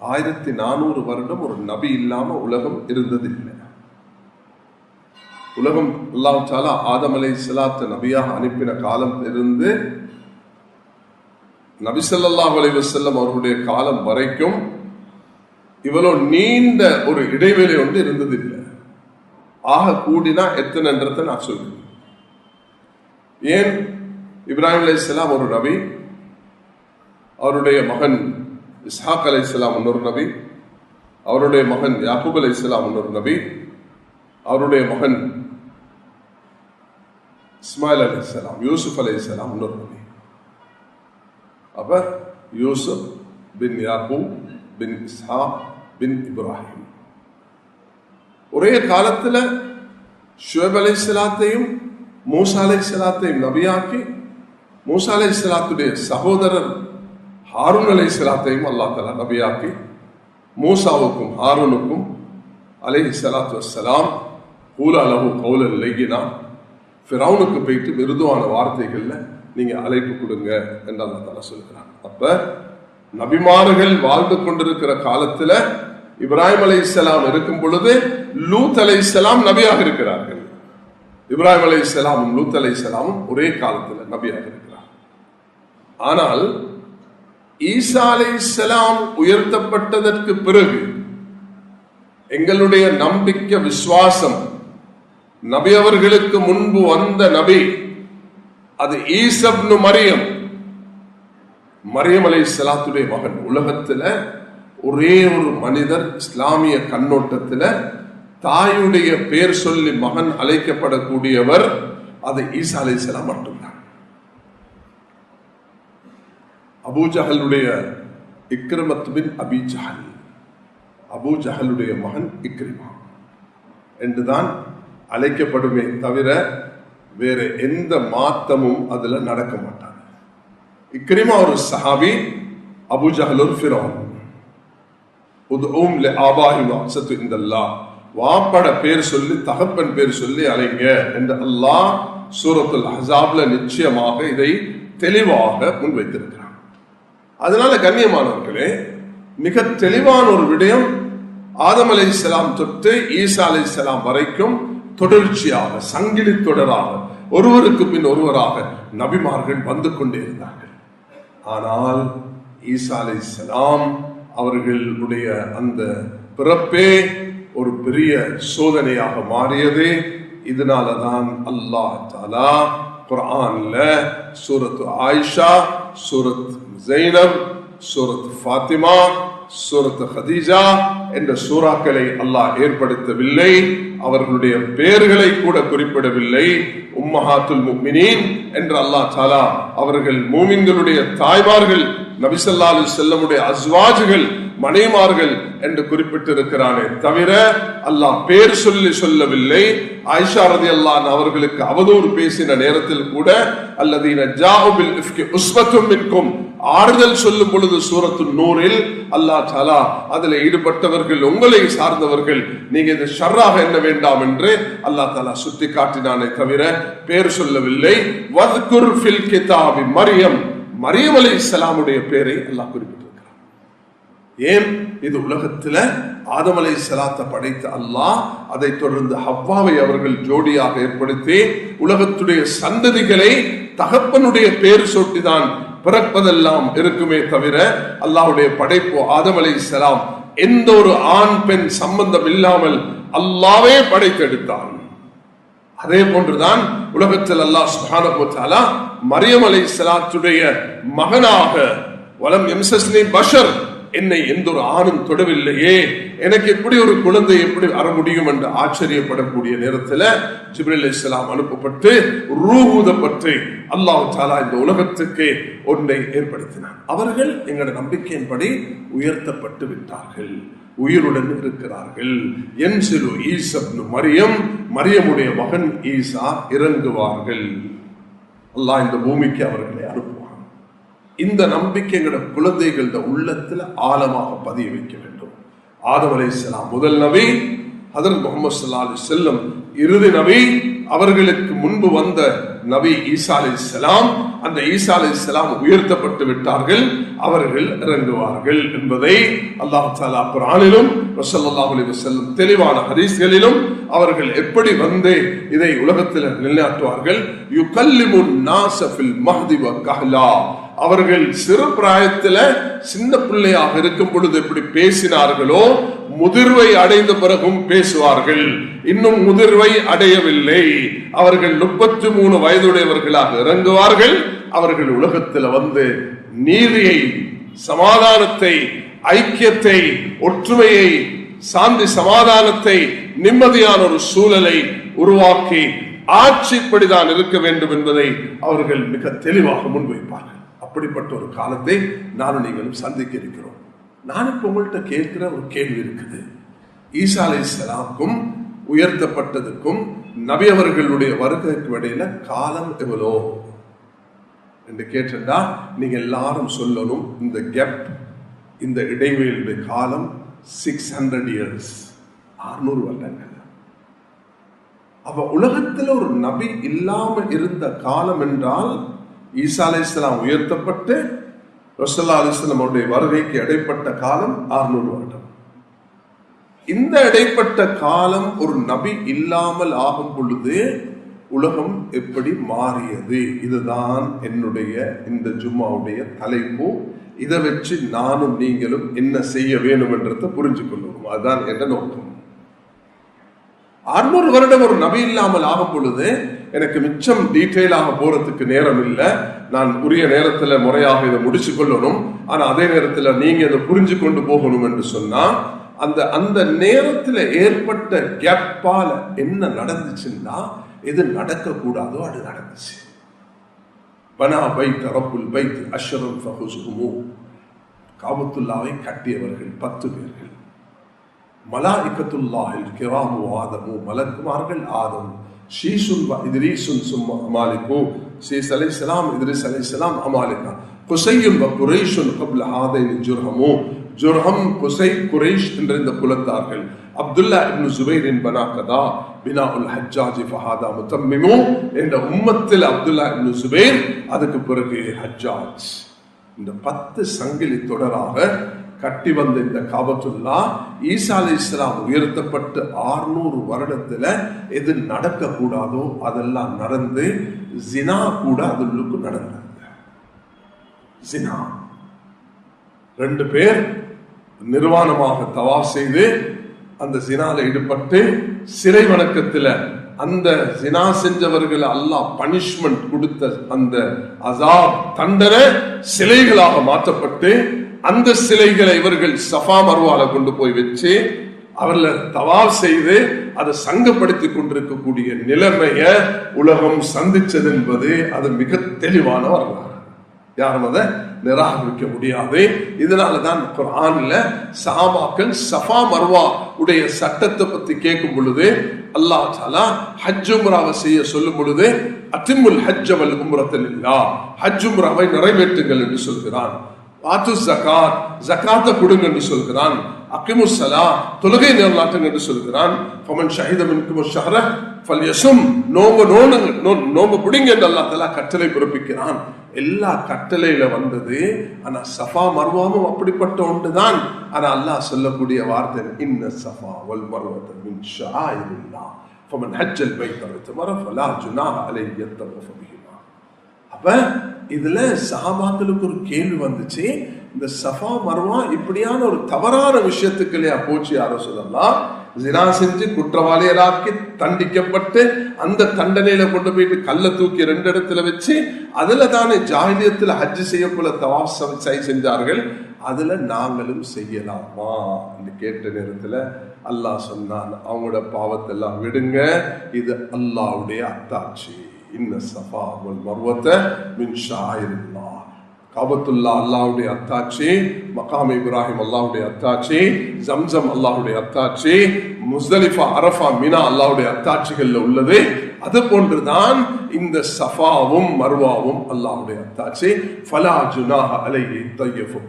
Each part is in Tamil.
ஆயிரத்தி நானூறு வருடம் ஒரு நபி இல்லாம உலகம் இருந்தது இல்லை உலகம் அல்லாவிட்டாலா ஆதமலை ஆதம் அலை நபியாக அனுப்பின காலம் இருந்து நபி ஸல்லல்லாஹு அலைஹி அவர்களுடைய காலம் வரைக்கும் இவ்வளவு நீண்ட ஒரு இடைவெளி ஒன்று இருந்ததில்லை. ஆக கூடினா எத்தனைன்றதை நான் சொல்லுவேன் ஏன்? இப்ராஹிம் அலைஹிஸ்ஸலாம் ஒரு நபி அவருடைய மகன் இஸ்ஹாக் அலை இஸ்லாம் இன்னொரு நபி அவருடைய மகன் யாக்கூப் இஸ்லாம் இன்னொரு நபி அவருடைய மகன் இஸ்மாயில் அலி இஸ்லாம் யூசுப் அலி இஸ்லாம் இன்னொரு நபி. அப்ப யூசுப் பின் யாக்கூப் பின் இஸ்ஹா பின் இப்ராஹிம். ஒரே காலத்தில் ஷுவேப் அலை இஸ்லாத்தையும் மூசா அலை இஸ்லாத்தையும் நபியாக்கி மூசா அலை இஸ்லாத்துடைய சகோதரர் ஹாரூன் சலாத்தையும் அல்லாஹ் தலா நபியாக்கி மூசாவுக்கும் ஹாரூனுக்கும் அலை சலாத்து வஸ்ஸலாம் கூலா அளவு கௌலன் லையினா ஃபிரௌனுக்கு போயிட்டு மிருதுவான வார்த்தைகளில் நீங்கள் அழைப்பு கொடுங்க என்று அல்லா தலா சொல்கிறான் அப்போ நபிமார்கள் வாழ்ந்து கொண்டிருக்கிற காலத்தில் இப்ராஹிம் அலைஹிஸ்ஸலாம் இருக்கும் பொழுது லூத் அலைஹிஸ்ஸலாம் நபியாக இருக்கிறார்கள். இப்ராஹிம் அலைஹிஸ்ஸலாமும் லூத் அலைஹிஸ்ஸலாமும் ஒரே காலத்தில் நபியாக இருக்கிறார் ஆனால் ஈசா செலாம் உயர்த்தப்பட்டதற்கு பிறகு எங்களுடைய நம்பிக்கை விசுவாசம் நபி அவர்களுக்கு முன்பு வந்த நபி அது ஈசப்னு மரியம். மரியம் அலை சலாத்துடைய மகன். உலகத்துல ஒரே ஒரு மனிதர் இஸ்லாமிய கண்ணோட்டத்துல தாயுடைய பேர் சொல்லி மகன் அழைக்கப்படக்கூடியவர் அது ஈசா அலை மட்டும்தான் அபூஜஹலுடைய இக்ரமத் பின் அபி மகன் இக்ரிமா என்றுதான் அழைக்கப்படுமே தவிர வேற எந்த மாத்தமும் அதில் நடக்க மாட்டாங்க இக்ரிமா ஒரு சஹாபி அபுஜஹல் ஒரு ஃபிரௌன் உதுவும் லி ஆபாஹிம் அக்ஸத்து இந்தல்லாஹ் வாப்பட பேர் சொல்லி தகப்பன் பேர் சொல்லி அலைங்க என்று அல்லாஹ் சூரத்துல் ஹசாப்ல நிச்சயமாக இதை தெளிவாக முன்வைத்திருக்கிறார் அதனால கண்ணியமானவர்களே மிக தெளிவான ஒரு விடயம் ஆதம் அலைஹிஸ்ஸலாம் தொட்டு ஈசா அலைஹிஸ்ஸலாம் வரைக்கும் தொடர்ச்சியாக சங்கிலி தொடராக ஒருவருக்கு பின் ஒருவராக நபிமார்கள் வந்து கொண்டே இருந்தார்கள். ஆனால் ஈசா அலைஹிஸ்ஸலாம் அவர்களுடைய அந்த பிறப்பே ஒரு பெரிய சோதனையாக மாறியது. இதனால தான் அல்லாஹ் தாலா குர்ஆன்ல சூரத் ஆயிஷா சூரத் ஜைனப் சூரத் ஃபாத்திமா சூரத் ஹதீஜா என்ற சூறாக்களை அல்லாஹ் ஏற்படுத்தவில்லை அவர்களுடைய பெயர்களை கூட குறிப்பிடவில்லை. உம்மஹாத்துல் முக்மினீன் என்று அல்லாஹ் தாலா அவர்கள் மூமின்களுடைய தாய்மார்கள் நபிசல்லாலு செல்லமுடைய அஸ்வாஜுகள் மனைமார்கள் என்று குறிப்பிட்டிருக்கிறானே தவிர அல்லாஹ் பேர் சொல்லி சொல்லவில்லை. ஆயிஷா ரதி அல்லான் அவர்களுக்கு அவதூறு பேசின நேரத்தில் கூட அல்லது உஸ்வத்தும் ஆறுதல் சொல்லும் பொழுது சூரத்து நூறில் அல்லாஹ் தலா அதுல ஈடுபட்டவர்கள் உங்களை சார்ந்தவர்கள் நீங்க இது ஷர்ராக என்ன வேண்டாம் என்று அல்லாஹ் தலா சுட்டி காட்டினானே தவிர பேர் சொல்லவில்லை. வத்குர் மரியம். மரியம் அலி இஸ்லாமுடைய பேரை அல்லாஹ் குறிப்பிட்டிருக்கிறார் ஏன்? இது உலகத்துல ஆதமலை அலை சலாத்தை படைத்த அல்லாஹ் அதை தொடர்ந்து ஹவ்வாவை அவர்கள் ஜோடியாக ஏற்படுத்தி உலகத்துடைய சந்ததிகளை தகப்பனுடைய பேர் சொட்டிதான் பிறப்பதெல்லாம் இருக்குமே தவிர அல்லாஹ்வுடைய படைப்பு ஆதமலை சலாம் எந்த ஒரு ஆண் பெண் சம்பந்தம் இல்லாமல் அல்லாவே படைத்தெடுத்தான். அதே போன்றுதான் உலகத்தில் அல்லாஹ் சுப்ஹானஹு வ மரியமலை சலாத்துடைய மகனாக வலம் எம்சஸ்னி பஷர் என்னை எந்த ஒரு ஆணும் தொடவில்லையே. எனக்கு எப்படி ஒரு குழந்தை எப்படி வர முடியும் என்று ஆச்சரியப்படக்கூடிய நேரத்தில் ஜிப்ரில் இஸ்லாம் அனுப்பப்பட்டு ரூபூதப்பட்டு அல்லாஹ் தாலா இந்த உலகத்துக்கு ஒன்றை ஏற்படுத்தினார் அவர்கள் எங்களோட நம்பிக்கையின்படி உயர்த்தப்பட்டு விட்டார்கள். உயிருடன் இருக்கிறார்கள். என் சிறு ஈசப்னு மரியம் மரியமுடைய மகன் ஈசா இறங்குவார்கள். அல்லாஹ் இந்த பூமிக்கு அவர்களை அனுப்புவான். இந்த நம்பிக்கைங்களிட குழந்தைகளோட உள்ளத்துல ஆழமாக பதிய வைக்க வேண்டும். ஆதம் அலைஹிஸ்ஸலாம் முதல் நபி ஹதரத் முகமது சல்லா அலி செல்லம் இறுதி நபி அவர்களுக்கு முன்பு வந்த நபி ஈசா அலைஹிஸ்ஸலாம் அந்த ஈசா அலைஹிஸ்ஸலாம் உயர்த்தப்பட்டு விட்டார்கள் அவர்கள் இறங்குவார்கள் என்பதை அல்லாஹ் தாலா குரானிலும் வசல்லாஹ் அலி வசல்லம் தெளிவான ஹதீஸ்களிலும் அவர்கள் எப்படி வந்து இதை உலகத்தில் நிலைநாட்டுவார்கள்? யுகல்லிமுன் கல்லிமுன் ஃபில் மஹ்தி வ கஹ்லா. அவர்கள் சிறு பிராயத்துல சின்ன பிள்ளையாக இருக்கும் பொழுது எப்படி பேசினார்களோ முதிர்வை அடைந்த பிறகும் பேசுவார்கள். இன்னும் முதிர்வை அடையவில்லை. அவர்கள் முப்பத்தி மூணு வயதுடையவர்களாக இறங்குவார்கள். அவர்கள் உலகத்தில் வந்து நீதியை சமாதானத்தை ஐக்கியத்தை ஒற்றுமையை சாந்தி சமாதானத்தை நிம்மதியான ஒரு சூழலை உருவாக்கி ஆட்சிப்படிதான் இருக்க வேண்டும் என்பதை அவர்கள் மிக தெளிவாக முன்வைப்பார்கள். அப்படிப்பட்ட ஒரு காலத்தை நானும் நீங்களும் சந்திக்க இருக்கிறோம். நான் இப்போ உங்கள்கிட்ட கேட்கிற ஒரு கேள்வி இருக்குது. ஈசா அலை உயர்த்தப்பட்டதுக்கும் நபி அவர்களுடைய வருகைக்கு இடையில காலம் எவ்வளோ? என்று கேட்டா நீங்க எல்லாரும் சொல்லணும் இந்த கேப் இந்த இடைவெளியுடைய காலம் சிக்ஸ் ஹண்ட்ரட் இயர்ஸ் அறுநூறு வருடங்கள். அவ உலகத்தில் ஒரு நபி இல்லாமல் இருந்த காலம் என்றால் ஈசா அலிஸ்லாம் உயர்த்தப்பட்டு ரசல்லா அலிஸ்லாம் அவருடைய வருகைக்கு இடைப்பட்ட காலம் அறுநூறு வருடம். இந்த இடைப்பட்ட காலம் ஒரு நபி இல்லாமல் ஆகும் பொழுது உலகம் எப்படி மாறியது? இதுதான் என்னுடைய இந்த ஜும்மாவுடைய தலைப்பு. இதை வச்சு நானும் நீங்களும் என்ன செய்ய வேண்டும் என்றதை புரிஞ்சு கொள்ளுவோம் அதுதான் என்ன நோக்கம். அறுநூறு வருடம் ஒரு நபி இல்லாமல் ஆகும் பொழுது எனக்கு மிச்சம் டீட்டெயிலாக போறதுக்கு நேரம் இல்லை. நான் உரிய நேரத்துல முறையாக இதை முடிச்சு கொள்ளணும். ஆனா அதே நேரத்துல நீங்க இதை புரிஞ்சு கொண்டு போகணும் என்று சொன்னா அந்த அந்த நேரத்துல ஏற்பட்ட கேப்பால என்ன நடந்துச்சுன்னா எது நடக்க கூடாதோ அது நடந்துச்சு. பனா பைத் ரப்புல் பைத் அஷரம் ஃபஹுசுஹுமு. காபத்துல்லாவை கட்டியவர்கள் பத்து பேர்கள். மலாய்கத்துல்லாஹில் கிராமு ஆதமு மலக்குமார்கள் ஆதம். ஷீசுன் இதிரீசுல் சும் அமாலிக்கு. ஷீஸ் அலை சலாம் இத்ரிஸ் அலை சலாம் அமாலிகா குசையுன் குரேஷுல் குரைஷுன் கப்ல ஆதை ஜுர்ஹமு. ஜுர்ஹம் குசை குரேஷ் என்ற இந்த குலத்தார்கள் அப்துல்லா இப்னு ஜுபைரின் பனாக்கதா பினா உல் ஹஜ்ஜாஜி ஃபஹாதா முத்தம்மிமு என்ற உம்மத்தில் அப்துல்லா இப்னு ஜுபைர் அதுக்கு பிறகு ஹஜ்ஜாஜ். இந்த பத்து சங்கிலி தொடராக கட்டி வந்த இந்த காபத்துல்லா ஈசா அலி இஸ்லாம் உயர்த்தப்பட்டு ஆறுநூறு வருடத்துல எது நடக்க கூடாதோ அதெல்லாம் நடந்து ஜினா கூட அதுக்கு நடந்தது ஜினா. ரெண்டு பேர் நிர்வாணமாக தவா செய்து அந்த ஜினால ஈடுபட்டு சிறை வணக்கத்துல அந்த ஜினா செஞ்சவர்கள் அல்லாஹ் பனிஷ்மெண்ட் கொடுத்த அந்த அசாப் தண்டனை சிலைகளாக மாற்றப்பட்டு அந்த சிலைகளை இவர்கள் சஃபா மருவால கொண்டு போய் வச்சு அவர்ல தவால் செய்து அதை சங்கப்படுத்தி கொண்டிருக்கக்கூடிய நிலைமைய உலகம் சந்திச்சது என்பது அது மிக தெளிவான வரலாறு. யாரும் அதை நிராகரிக்க முடியாது. இதனாலதான் குரான்ல சஹாபாக்கள் சஃபா மர்வா உடைய சட்டத்தை பத்தி கேட்கும் பொழுது அல்லாஹ் சாலா ஹஜ் உம்ராவை செய்ய சொல்லும் பொழுது அத்திமுல் ஹஜ் அவல் உம்ரத்தில் இல்லா ஹஜ் உம்ராவை நிறைவேற்றுங்கள் என்று சொல்கிறான். வாத்து ஜகாத் ஜகாத்தை கொடுங்க என்று சொல்கிறான். அக்கிமு சலா தொழுகை நிலநாட்டுங்க என்று சொல்கிறான். பமன் ஷஹிதம் மின்கும் ஷஹர ஃபல்யசும் நோம்பு நோனுங்க நோம்பு பிடிங்க என்று அல்லாஹ் தலா கட்டளை பிறப்பிக்கிறான். எல்லா கட்டளையில வந்தது ஆனா சஃபா மர்வாமும் அப்படிப்பட்ட ஒன்று தான் ஆனா அல்லாஹ் சொல்லக்கூடிய வார்த்தை இன்ன சஃபா வல் மர்வத்தை மின் இல்லா ஃபமன் ஹஜ்ஜல் பைத் வத்தமர ஃபலா ஜுனா அலை யத்தவஃப பிஹிமா. அப்ப இதுல சஹாபாக்களுக்கு ஒரு கேள்வி வந்துச்சு இந்த சஃபா மர்வா இப்படியான ஒரு தவறான விஷயத்துக்கு இல்லையா போச்சு யாரோ சொல்லலாம் ஜினா செஞ்சு குற்றவாளியராக்கி தண்டிக்கப்பட்டு அந்த தண்டனையில கொண்டு போயிட்டு கல்லை தூக்கி ரெண்டு இடத்துல வச்சு அதுல தானே ஜாகிலியத்துல ஹஜ் செய்யக்குள்ள தவாப் சை செஞ்சார்கள் அதுல நாங்களும் செய்யலாமா? என்று கேட்ட நேரத்துல அல்லாஹ் சொன்னான் அவங்களோட பாவத்தெல்லாம் விடுங்க இது அல்லாஹ்வுடைய அத்தாட்சி. இந்த சஃபா அவள் மர்வத்தை மின் ஷாயில்லா காபத்துல்லா அல்லாவுடைய அத்தாச்சி மகாம் இப்ராஹிம் அல்லாவுடைய அத்தாச்சி ஜம்ஜம் அல்லாவுடைய அத்தாச்சி முஸ்தலிஃபா அரஃபா மினா அல்லாவுடைய அத்தாட்சிகள்ல உள்ளது அது போன்றுதான் இந்த சஃபாவும் மர்வாவும் அல்லாவுடைய அத்தாச்சி ஃபலா ஜுனாஹ அலைஹி தய்யஃபு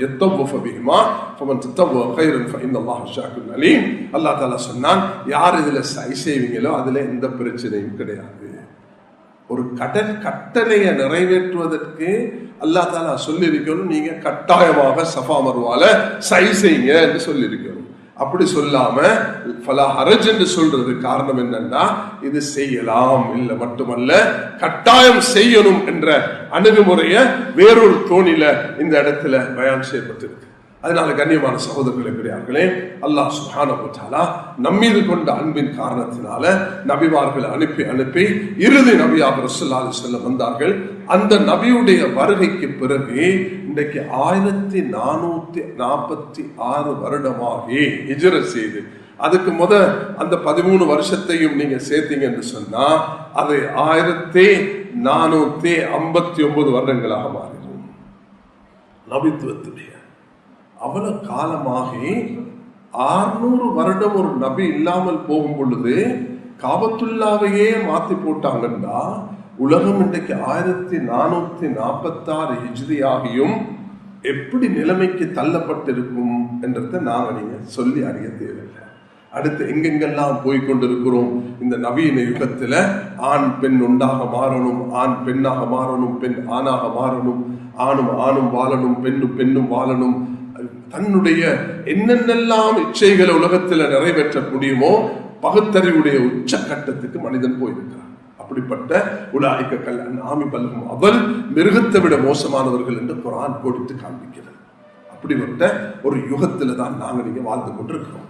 எத்தவஃப பிஹிமா ஃபமன் தத்தவ கைரன் அல்லாஹ் ஷாக்குன் அலீம் அல்லாஹ் தாலா சொன்னான் யார் இதில் சை செய்வீங்களோ அதில் எந்த பிரச்சனையும் கிடையாது ஒரு கடன் கட்டளையை நிறைவேற்றுவதற்கு அல்லா தாலா சொல்லியிருக்கணும். நீங்க கட்டாயமாக சஃபா மருவால சை செய்யுங்க என்று சொல்லியிருக்கணும். அப்படி சொல்லாம ஃபலா ஹரஜ் என்று சொல்றது காரணம் என்னன்னா இது செய்யலாம். இல்லை மட்டுமல்ல கட்டாயம் செய்யணும் என்ற அணுகுமுறைய வேறொரு தோணில இந்த இடத்துல பயான் செய்யப்பட்டிருக்கு. அதனால கண்ணியமான சகோதரர்களே பெரியார்களே அல்லாஹ் சுஹான தஆலா நம்மீது கொண்ட அன்பின் காரணத்தினால நபிமார்களை அனுப்பி அனுப்பி இறுதி நபியாக ரசூலுல்லாஹி செல்ல வந்தார்கள். அந்த நபியுடைய வருகைக்கு பிறகு இன்றைக்கு ஆயிரத்தி நானூத்தி நாற்பத்தி ஆறு வருடமாகி இஜர செய்து அதுக்கு முத அந்த பதிமூணு வருஷத்தையும் நீங்க சேர்த்தீங்கன்னு சொன்னா அது ஆயிரத்தி நானூத்தி ஐம்பத்தி ஒன்பது வருடங்களாக மாறிடும். நபித்துவத்துடைய அவ்வளவு காலமாகி ஆறுநூறு வருடம் ஒரு நபி இல்லாமல் போகும் பொழுது காபத்துல்லாவையே மாத்தி போட்டாங்கன்னா உலகம் இன்றைக்கு ஆயிரத்தி நானூத்தி நாற்பத்தாறு ஹிஜ்ரியாகியும் எப்படி நிலைமைக்கு தள்ளப்பட்டிருக்கும் என்றதை நாங்க நீங்க சொல்லி அறிய தேவையில்லை. அடுத்து எங்கெங்கெல்லாம் போய் கொண்டிருக்கிறோம்? இந்த நவீன யுகத்தில் ஆண் பெண் உண்டாக மாறணும் ஆண் பெண்ணாக மாறணும் பெண் ஆணாக மாறணும் ஆணும் ஆணும் வாழணும் பெண்ணும் பெண்ணும் வாழணும் தன்னுடைய என்னென்னெல்லாம் இச்சைகளை உலகத்தில் நிறைவேற்ற முடியுமோ பகுத்தறிவுடைய உச்சக்கட்டத்துக்கு மனிதன் போயிருக்கிறான். அப்படிப்பட்ட உலாய்க்க கல் ஆமி பல்கும் அவள் மிருகத்தை விட மோசமானவர்கள் என்று குரான் கோடித்து காண்பிக்கிறது. அப்படிப்பட்ட ஒரு யுகத்தில் தான் நாங்கள் இங்கே வாழ்ந்து கொண்டிருக்கிறோம்.